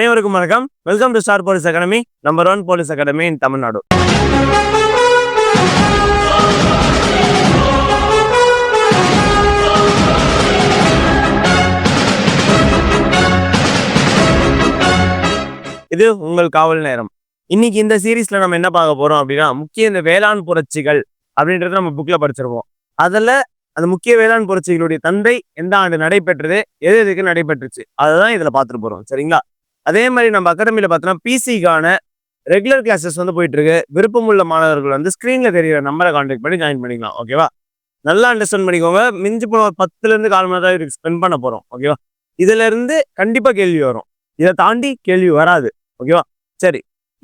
அனைவருக்கும் வணக்கம். Welcome to star police academy number one police academy in Tamil Nadu இது உங்கள் காவல் நேரம். இன்னைக்கு இந்த சீரீஸ்ல நம்ம என்ன பார்க்க போறோம் அப்படின்னா முக்கிய இந்த வேளாண் புரட்சிகள் அப்படின்றத நம்ம புக்ல படிச்சிருவோம் அதுல அந்த முக்கிய வேளாண் புரட்சிகளுடைய தந்தை எந்த ஆண்டு நடைபெற்றது எது எதுக்கு நடைபெற்றுச்சு அதுதான் இதுல பார்த்துட்டு போறோம். சரிங்களா? அதே மாதிரி நம்ம அகாடமியில் பார்த்தோன்னா பிசிக்கான ரெகுலர் கிளாஸஸ் வந்து போயிட்டு இருக்கு விருப்பமுள்ள மாணவர்கள் வந்து ஸ்க்ரீனில் தெரிகிற நம்பரை கான்டாக்ட் பண்ணி ஜாயின் பண்ணிக்கலாம். ஓகேவா நல்லா அண்டர்ஸ்டாண்ட் பண்ணிக்கோங்க. மிஞ்சி போன ஒரு பத்துலேருந்து கால் மணி நேரம் இதுக்கு ஸ்பெண்ட் பண்ண போகிறோம் ஓகேவா இதுல இருந்து கேள்வி வரும். இதை தாண்டி கேள்வி வராது. ஓகேவா சரி.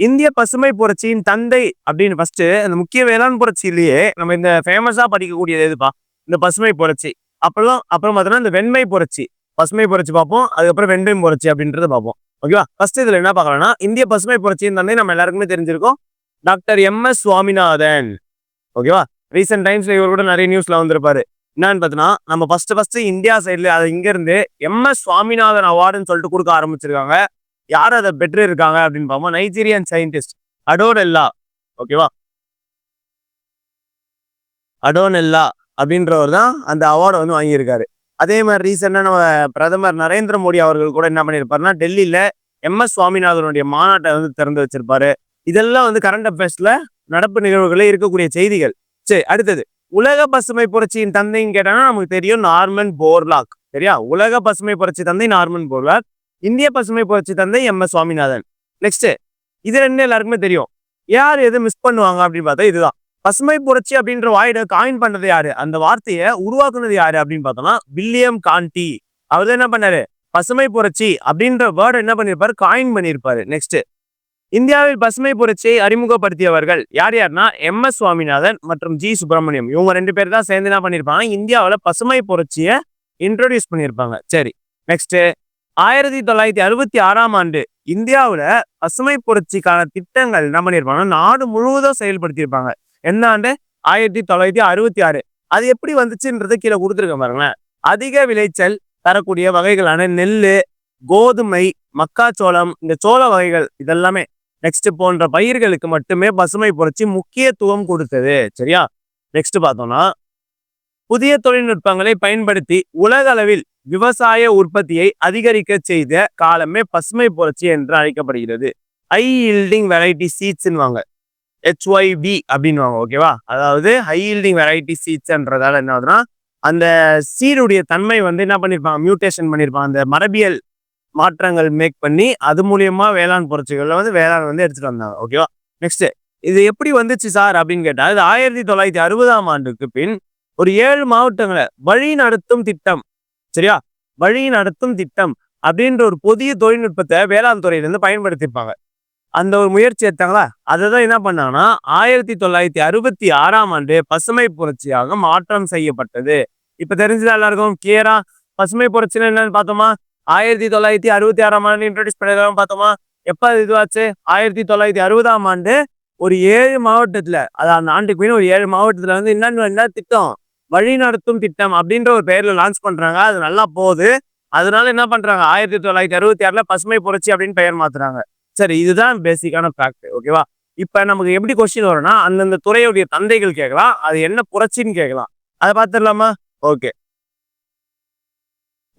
இந்திய பசுமை புரட்சியின் தந்தை அப்படின்னு ஃபஸ்ட்டு அந்த முக்கிய வேளாண் புரட்சியிலேயே நம்ம இந்த ஃபேமஸாக படிக்கக்கூடியது எதுப்பா? இந்த பசுமை புரட்சி. அப்புறம் அப்புறம் பார்த்தோன்னா இந்த வெண்மை புரட்சி. பசுமை புரட்சி பார்ப்போம். அதுக்கப்புறம் வெண்மை புரட்சி அப்படின்றத பார்ப்போம். ஓகேவா? ஃபர்ஸ்ட் இதுல என்ன பார்க்கலாம்னா இந்திய பசுமை புரட்சியின் தந்தை நம்ம எல்லாருக்குமே தெரிஞ்சிருக்கோம். Doctor M S Swaminathan. ஓகேவா? ரீசெண்ட் டைம்ஸ்ல இவர் கூட நிறைய நியூஸ்ல வந்திருப்பாரு. என்னன்னு பார்த்தீங்கன்னா நம்ம ஃபர்ஸ்ட் ஃபர்ஸ்ட் இந்தியா சைட்ல அது இங்க இருந்து எம் எஸ் சுவாமிநாதன் அவார்டுன்னு சொல்லிட்டு கொடுக்க ஆரம்பிச்சிருக்காங்க. யார் அதை பெற்று இருக்காங்க அப்படின்னு பார்ப்போம். நைஜீரியன் சயின்டிஸ்ட் அடோனெல்லா ஓகேவா? அடோனெல்லா அப்படின்றவர் தான் அந்த அவார்டை வந்து வாங்கியிருக்காரு. அதே மாதிரி ரீசெண்டாக நம்ம பிரதமர் நரேந்திர மோடி அவர்கள் கூட என்ன பண்ணியிருப்பாருன்னா டெல்லியில் எம் எஸ் சுவாமிநாதனுடைய மாநாட்டை வந்து திறந்து வச்சிருப்பாரு. இதெல்லாம் வந்து கரண்ட் அஃபேர்ஸில் நடப்பு நிகழ்வுகளில் இருக்கக்கூடிய செய்திகள். சரி அடுத்தது. உலக பசுமை புரட்சியின் தந்தைன்னு கேட்டாங்கன்னா நமக்கு தெரியும் நார்மன் போர்லாக். சரியா? உலக பசுமை புரட்சி தந்தை நார்மன் போர்லாக். இந்திய பசுமை புரட்சி தந்தை எம் எஸ் சுவாமிநாதன். நெக்ஸ்ட் இது ரெண்டு எல்லாருக்குமே தெரியும். யார் எது மிஸ் பண்ணுவாங்க அப்படின்னு பார்த்தா இதுதான். பசுமை புரட்சி அப்படின்ற வாயிட காயின் பண்ணது யாரு? அந்த வார்த்தையை உருவாக்குனது யாரு அப்படின்னு பார்த்தோம்னா வில்லியம் கான்டி. அவர் என்ன பண்ணாரு? பசுமை புரட்சி அப்படின்ற வேர்டு என்ன பண்ணியிருப்பாரு காயின் பண்ணியிருப்பாரு நெக்ஸ்ட் இந்தியாவில் பசுமை புரட்சியை அறிமுகப்படுத்தியவர்கள் யார் யாருன்னா எம். எஸ். சுவாமிநாதன் மற்றும் ஜி. சுப்பிரமணியம். இவங்க ரெண்டு பேர் தான் சேர்ந்து என்ன பண்ணியிருப்பாங்க இந்தியாவில் பசுமை புரட்சியை இன்ட்ரோடியூஸ் பண்ணியிருப்பாங்க சரி. நெக்ஸ்ட் ஆயிரத்தி தொள்ளாயிரத்தி அறுபத்தி ஆறாம் ஆண்டு இந்தியாவில் பசுமை புரட்சிக்கான திட்டங்கள் என்ன பண்ணியிருப்பாங்க நாடு முழுவதும் செயல்படுத்தியிருப்பாங்க. என்ன ஆண்டு ஆயிரத்தி தொள்ளாயிரத்தி அறுபத்தி ஆறு. அது எப்படி வந்துச்சுன்றது கீழே கொடுத்துருக்க பாருங்களேன். அதிக விளைச்சல் தரக்கூடிய வகைகளான நெல் கோதுமை மக்காச்சோளம் இந்த சோள வகைகள் இதெல்லாமே நெக்ஸ்ட் போன்ற பயிர்களுக்கு மட்டுமே பசுமை புரட்சி முக்கியத்துவம் கொடுத்தது. சரியா? நெக்ஸ்ட் பார்த்தோம்னா புதிய தொழில்நுட்பங்களை பயன்படுத்தி உலக அளவில் விவசாய உற்பத்தியை அதிகரிக்க செய்த காலமே பசுமை புரட்சி என்று அழைக்கப்படுகிறது. ஹை ஈல்டிங் வெரைட்டி சீட்ஸ்ன்னுவாங்க ஹெச்ஒய்பி அப்படின்வாங்க ஓகேவா அதாவது ஹை ஹீல்டிங் வெரைட்டி சீட்ஸ்ன்றதால என்ன ஆகுதுன்னா அந்த சீடுடைய தன்மை வந்து என்ன பண்ணியிருப்பாங்க மியூட்டேஷன் பண்ணியிருப்பாங்க அந்த மரபியல் மாற்றங்கள் மேக் பண்ணி அது மூலியமா வேளாண் புரட்சிகளில் வந்து வேளாண் வந்து எடுத்துட்டு வந்தாங்க ஓகேவா நெக்ஸ்ட் இது எப்படி வந்துச்சு சார் அப்படின்னு கேட்டால் இது ஆயிரத்தி தொள்ளாயிரத்தி அறுபதாம் ஆண்டுக்கு பின் ஒரு ஏழு மாவட்டங்களை வழி நடத்தும் திட்டம் சரியா? வழி நடத்தும் திட்டம் அப்படின்ற ஒரு புதிய தொழில்நுட்பத்தை வேளாண் துறையிலேருந்து பயன்படுத்தியிருப்பாங்க அந்த ஒரு முயற்சி எடுத்தாங்களா? அதை தான் என்ன பண்ணாங்கன்னா ஆயிரத்தி தொள்ளாயிரத்தி அறுபத்தி ஆறாம் ஆண்டு பசுமை புரட்சியாக மாற்றம் செய்யப்பட்டது. இப்போ தெரிஞ்சதா எல்லாருக்கும்? கிளியரா பசுமை புரட்சின்னு என்னன்னு பார்த்தோமா? ஆயிரத்தி தொள்ளாயிரத்தி அறுபத்தி ஆறாம் ஆண்டு இன்ட்ரடியூஸ் பண்ணிருக்காங்க பார்த்தோமா? எப்போ அது இதுவாச்சு? ஆயிரத்தி தொள்ளாயிரத்தி அறுபதாம் ஆண்டு ஒரு ஏழு மாவட்டத்தில் அது அந்த ஆண்டுக்கு ஒரு ஏழு மாவட்டத்தில் வந்து என்னென்னு என்ன திட்டம்? வழிநடத்தும் திட்டம் அப்படின்ற ஒரு பெயரில் லான்ச் பண்ணுறாங்க அது நல்லா போகுது. அதனால என்ன பண்ணுறாங்க ஆயிரத்தி தொள்ளாயிரத்தி அறுபத்தி ஆறில் பசுமை புரட்சி அப்படின்னு பெயர் மாற்றுறாங்க சரி இதுதான் பேசிக்கான ஃபேக்ட் ஓகேவா இப்ப நமக்கு எப்படி கொஸ்டின் வரும்னா அந்தந்த துறையுடைய தந்தைகள் கேட்கலாம் அது என்ன புரட்சின்னு கேட்கலாம். அதை பார்த்துடலாமா? ஓகே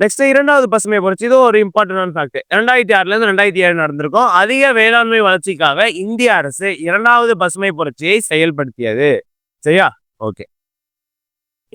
நெக்ஸ்ட் இரண்டாவது பசுமை புரட்சி இது ஒரு இம்பார்ட்டன்டான ஃபேக்ட் ரெண்டாயிரத்தி ஆறுல இருந்து ரெண்டாயிரத்தி ஏழு நடந்திருக்கும். அதிக வேளாண்மை வளர்ச்சிக்காக இந்திய அரசு இரண்டாவது பசுமை புரட்சியை செயல்படுத்தியது. சரியா? ஓகே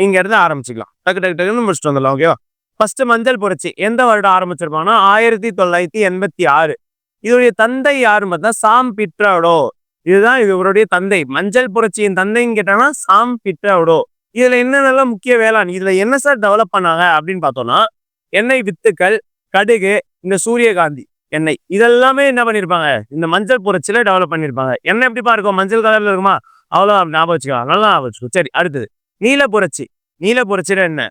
இங்க இருந்து ஆரம்பிச்சுக்கலாம். டக்கு டக்கு டக்குன்னு முடிச்சுட்டு வந்துடலாம் ஓகேவா ஃபர்ஸ்ட் மஞ்சள் புரட்சி எந்த வருடம் ஆரம்பிச்சிருப்பாங்கன்னா ஆயிரத்தி தொள்ளாயிரத்தி எண்பத்தி ஆறு. இதோடைய தந்தை யாருன்னு பார்த்தா சாம் பிட்ராடோ. இதுதான் இவருடைய தந்தை. மஞ்சள் புரட்சியின் தந்தைன்னு கேட்டோம்னா சாம் பிட்ராடோ. இதுல என்னென்னலாம் முக்கிய வேளாண்? இதுல என்ன சார் டெவலப் பண்ணாங்க அப்படின்னு பார்த்தோம்னா எண்ணெய் வித்துக்கள் கடுகு இந்த சூரியகாந்தி எண்ணெய். இதெல்லாமே என்ன பண்ணிருப்பாங்க? இந்த மஞ்சள் புரட்சியில டெவலப் பண்ணிருப்பாங்க. எண்ணெய் எப்படிப்பா இருக்கும்? மஞ்சள் கலர்ல இருக்குமா? அவ்வளோ ஞாபகம் வச்சுக்கலாம் நல்லா ஞாபகம் வச்சுக்கோ. சரி அடுத்தது. நீல புரட்சி. நீல புரட்சியில என்ன?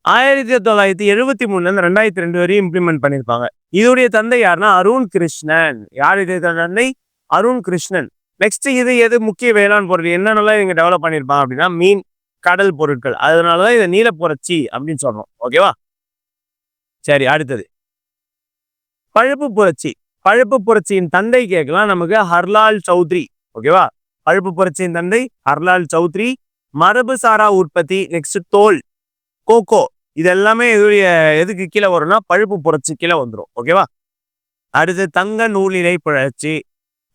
ஆயிரத்தி தொள்ளாயிரத்தி எழுபத்தி மூணுல இருந்து ரெண்டாயிரத்தி ரெண்டு வரையும் இம்ப்ளிமெண்ட் பண்ணிருப்பாங்க. இதோடைய தந்தை யாருன்னா? அருண் கிருஷ்ணன். யார் இது தந்தை? அருண் கிருஷ்ணன். நெக்ஸ்ட் இது எது முக்கிய வேளாண் பொருள் என்னென்னலாம் இவங்க டெவலப் பண்ணியிருப்பாங்க அப்படின்னா மீன் கடல் பொருட்கள். அதனாலதான் இதை நீல புரட்சி அப்படின்னு சொல்றோம். ஓகேவா சரி அடுத்தது. பழுப்பு புரட்சி. பழுப்பு புரட்சியின் தந்தை கேட்கலாம். நமக்கு ஹர்லால் சௌத்ரி. ஓகேவா பழுப்பு புரட்சியின் தந்தை ஹர்லால் சௌத்ரி. மரபு சாரா உற்பத்தி. நெக்ஸ்ட் தோல். கோகோ. இது எல்லாமே எதுடைய எதுக்கு கீழே வரும்னா பழுப்பு புரட்சி கீழே வந்துடும் ஓகேவா அடுத்து தங்க நூலிலை புரட்சி.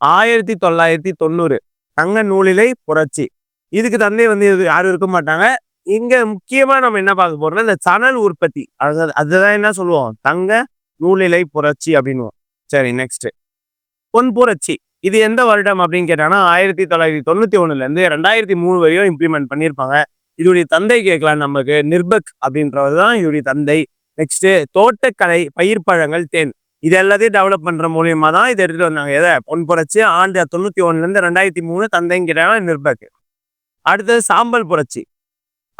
ஆயிரத்தி தொள்ளாயிரத்தி தொண்ணூறு. தங்க நூலிலை புரட்சி. இதுக்கு தந்தை வந்து இது யாரும் இருக்க மாட்டாங்க. இங்க முக்கியமா நம்ம என்ன பார்க்க போறோம்னா இந்த சணல் உற்பத்தி. அது அதுதான் என்ன சொல்லுவோம்? தங்க நூலிலை புரட்சி அப்படின்னுவோம் சரி நெக்ஸ்ட் பொன் புரட்சி. இது எந்த வருடம் அப்படின்னு கேட்டாங்கன்னா ஆயிரத்தி தொள்ளாயிரத்தி தொண்ணூத்தி ஒண்ணுல இருந்து ரெண்டாயிரத்தி மூணு வரையும் இம்ப்ளிமெண்ட் பண்ணியிருப்பாங்க. இதோடைய தந்தை கேட்கலாம் நமக்கு நிர்பக் அப்படின்றவர் தான் இதோடைய தந்தை. நெக்ஸ்ட் தோட்டக்கலை பயிர் பழங்கள் தேன். இது எல்லாத்தையும் டெவலப் பண்ற மூலியமா தான் இதை எடுத்துட்டு வந்தாங்க. எதை? பொன் புரட்சி ஆண்டு தொண்ணூத்தி ஒண்ணுல இருந்து ரெண்டாயிரத்தி மூணு தந்தைங்கிறாங்க நிர்பக். அடுத்தது சாம்பல் புரட்சி.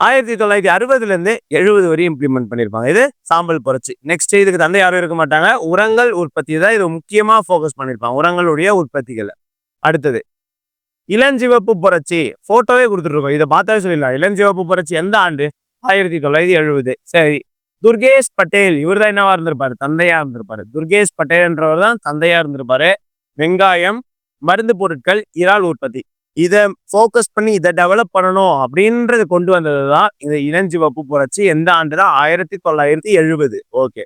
ஆயிரத்தி தொள்ளாயிரத்தி அறுபதுல இருந்து எழுபது வரையும் இம்ப்ளிமெண்ட் பண்ணியிருப்பாங்க. இது சாம்பல் புரட்சி. நெக்ஸ்ட் இதுக்கு தந்தை யாரும் இருக்க மாட்டாங்க. உரங்கள் உற்பத்தி தான் இது முக்கியமா ஃபோக்கஸ் பண்ணியிருப்பாங்க. உரங்களுடைய உற்பத்திகளை. அடுத்தது இளஞ்சிவப்பு புரட்சி. போட்டோவே கொடுத்துருக்கோம் இதை பார்த்தாவே சொல்லிடலாம். இளஞ்சிவப்பு புரட்சி எந்த ஆண்டு? ஆயிரத்தி தொள்ளாயிரத்தி எழுபது. சரி. துர்கேஷ் பட்டேல். இவர் தான் என்னவா இருந்திருப்பாரு? தந்தையா இருந்திருப்பாரு. துர்கேஷ் பட்டேல்ன்றவர் தான் தந்தையா இருந்திருப்பாரு. வெங்காயம் மருந்து பொருட்கள் இறால் உற்பத்தி. இதை ஃபோக்கஸ் பண்ணி இதை டெவலப் பண்ணணும் அப்படின்றது கொண்டு வந்தது தான் இந்த இளஞ்சிவப்பு புரட்சி. எந்த ஆண்டு தான்? ஆயிரத்தி தொள்ளாயிரத்தி எழுபது. ஓகே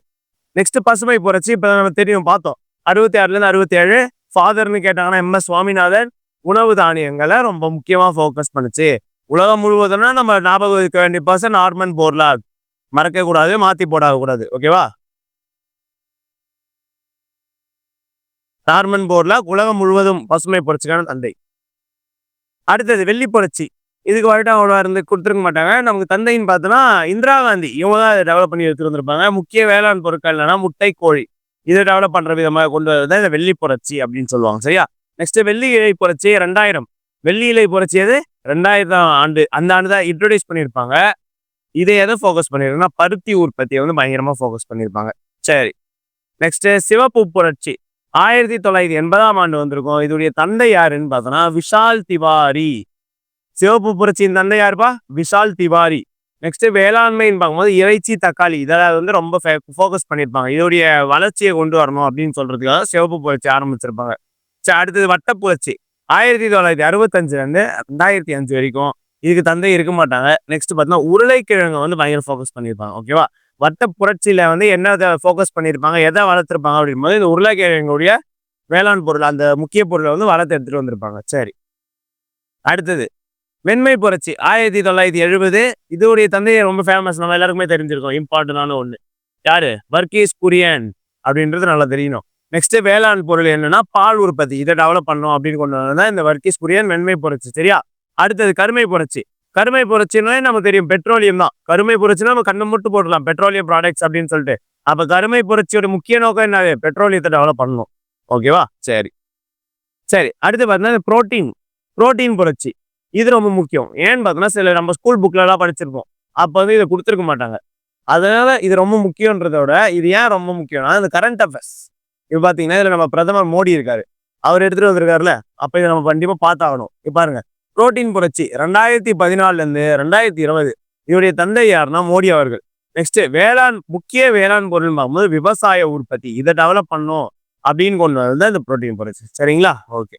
நெக்ஸ்ட் பசுமை புரட்சி. இப்போ நம்ம தெரியும். பார்த்தோம். அறுபத்தி ஆறுல இருந்து அறுபத்தி ஏழு. ஃபாதர்னு கேட்டாங்கன்னா எம் எஸ் சுவாமிநாதன். உணவு தானியங்களை ரொம்ப முக்கியமாக ஃபோக்கஸ் பண்ணுச்சு. உலகம் முழுவதும்னா நம்ம ஞாபகம் வைக்க வேண்டிய பர்சன் நார்மன் போர்லாக் மறக்கக்கூடாது மாற்றி போடக்கூடாது ஓகேவா நார்மன் போர்லாக் உலகம் முழுவதும் பசுமை புரட்சிக்கான தந்தை. அடுத்தது வெள்ளி புரட்சி. இதுக்கு வருடம் அவ்வளோ இருந்து கொடுத்துருக்க மாட்டாங்க. நமக்கு தந்தைன்னு பார்த்தோன்னா இந்திரா காந்தி. இவங்க தான் இதை டெவலப் பண்ணி எடுத்துட்டு வந்திருப்பாங்க. முக்கிய வேளாண் பொருட்கள் என்னன்னா முட்டை கோழி இதை டெவலப் பண்ற விதமாக கொண்டு வரது தான் இந்த வெள்ளி புரட்சி அப்படின்னு சொல்லுவாங்க. சரியா? நெக்ஸ்ட் வெள்ளி இலை புரட்சி ரெண்டாயிரம் வெள்ளி இலை புரட்சி அது ரெண்டாயிரம் ஆண்டு. அந்த ஆண்டு தான் இன்ட்ரடியூஸ் பண்ணியிருப்பாங்க. இதை எதை ஃபோக்கஸ் பண்ணியிருக்குன்னா பருத்தி உற்பத்தியை வந்து பயங்கரமாக ஃபோக்கஸ் பண்ணியிருப்பாங்க. சரி. நெக்ஸ்ட்டு சிவப்பு புரட்சி. ஆயிரத்தி தொள்ளாயிரத்தி எண்பதாம் ஆண்டு வந்திருக்கும். இதோடைய தந்தை யாருன்னு பார்த்தோன்னா விஷால் திவாரி. சிவப்பு புரட்சியின் தந்தை யாருப்பா? விஷால் திவாரி. நெக்ஸ்ட் வேளாண்மைன்னு பார்க்கும்போது இறைச்சி தக்காளி இதெல்லாம் வந்து ரொம்ப ஃபோக்கஸ் பண்ணியிருப்பாங்க. இதோடைய வளர்ச்சியை கொண்டு வரணும் அப்படின்னு சொல்றதுக்காக சிவப்பு புரட்சி ஆரம்பிச்சிருப்பாங்க. அடுத்தது வட்ட புரட்சி ஆயிரத்தி தொள்ளாயிரத்தி அறுபத்தஞ்சுலேருந்து ரெண்டாயிரத்தி அஞ்சு வரைக்கும் இதுக்கு தந்தை இருக்க மாட்டாங்க. நெக்ஸ்ட் பார்த்தீங்கன்னா உருளைக்கிழங்கை வந்து பயங்கர ஃபோக்கஸ் பண்ணியிருப்பாங்க. ஓகேவா வட்ட புரட்சியில் வந்து என்ன ஃபோக்கஸ் பண்ணியிருப்பாங்க? எதை வளர்த்துருப்பாங்க அப்படின்போது இந்த உருளைக்கிழங்குடைய வேளாண் பொருள் அந்த முக்கிய பொருளை வந்து வளர்த்து எடுத்துகிட்டு வந்திருப்பாங்க. சரி. அடுத்தது வெண்மை புரட்சி. ஆயிரத்தி தொள்ளாயிரத்தி எழுபது. இதோடைய தந்தையை ரொம்ப ஃபேமஸ் நம்ம எல்லாருக்குமே தெரிஞ்சிருக்கோம். இம்பார்ட்டண்டான ஒன்று யாரு? வர்கீஸ் குரியன். அப்படின்றது நல்லா தெரியணும் நெக்ஸ்ட் வேளாண் பொருள் என்னன்னா பால் உற்பத்தி. இதை டெவலப் பண்ணணும் அப்படின்னு கொண்டு வந்தது இந்த வர்க்கீஸ் குரியன் வெண்மை புரட்சி சரியா? அடுத்தது கருமை புரட்சி. கருமை புரட்சினாலே நமக்கு தெரியும் பெட்ரோலியம் தான். கருமை புரட்சினா நம்ம கண்ணை மட்டும் போடலாம் பெட்ரோலியம் ப்ராடக்ட்ஸ் அப்படின்னு சொல்லிட்டு. அப்ப கருமை புரட்சியோட முக்கிய நோக்கம் என்னது? பெட்ரோலியத்தை டெவலப் பண்ணணும். ஓகேவா சரி. சரி அடுத்து பார்த்தீங்கன்னா புரோட்டீன் புரோட்டீன் புரட்சி. இது ரொம்ப முக்கியம். ஏன்னு பார்த்தோன்னா சில நம்ம ஸ்கூல் புக்லலாம் படிச்சிருப்போம். அப்போ வந்து இதை கொடுத்துருக்க மாட்டாங்க. அதனால இது ரொம்ப முக்கியன்றத விட இது ஏன் ரொம்ப முக்கியம்னா இந்த கரண்ட் அஃபேர்ஸ் இப்போ பார்த்தீங்கன்னா இதில் நம்ம பிரதமர் மோடி இருக்காரு. அவர் எடுத்துகிட்டு வந்திருக்காருல அப்போ இதை நம்ம கண்டிப்பாக பார்த்தாகணும். இப்போ பாருங்க புரோட்டீன் புரட்சி ரெண்டாயிரத்தி பதினாலுலேருந்து ரெண்டாயிரத்தி இருபது. இவருடைய தந்தை யாருன்னா மோடி அவர்கள். நெக்ஸ்ட் வேளாண் முக்கிய வேளாண் பொருள் பார்க்கும்போது விவசாய உற்பத்தி. இதை டெவலப் பண்ணும் அப்படின்னு கொண்டு வந்தது இந்த புரோட்டீன் புரட்சி. சரிங்களா? ஓகே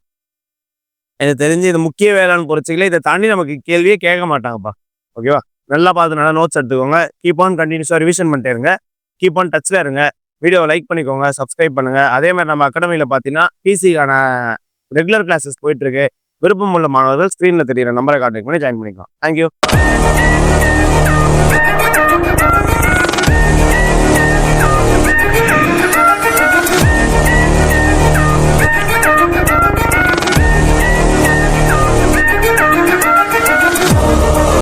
எனக்கு தெரிஞ்சு இந்த முக்கிய வேளாண் புரட்சிகளை இதை தாண்டி நமக்கு கேள்வியே கேட்க மாட்டாங்கப்பா. ஓகேவா நல்லா பார்த்து நல்லா நோட்ஸ் எடுத்துக்கோங்க. கீப் ஆன் கண்டினியூஸாக ரிவிஷன் பண்ணிட்டே இருங்க. கீப் ஆன் டச்சில் இருங்க. வீடியோவை லைக் பண்ணிக்கோங்க சப்ஸ்கிரைப் பண்ணுங்க. அதே மாதிரி நம்ம அகாடமியில் பார்த்தீங்கன்னா பிசிக்கான ரெகுலர் கிளாஸஸ் போயிட்டு இருக்கு. விருப்பம் உள்ள மாணவர்கள் ஸ்க்ரீனில் தெரியுற நம்பரை கான்டாக்ட் பண்ணி ஜாயின் பண்ணிக்கலாம். தேங்க்யூ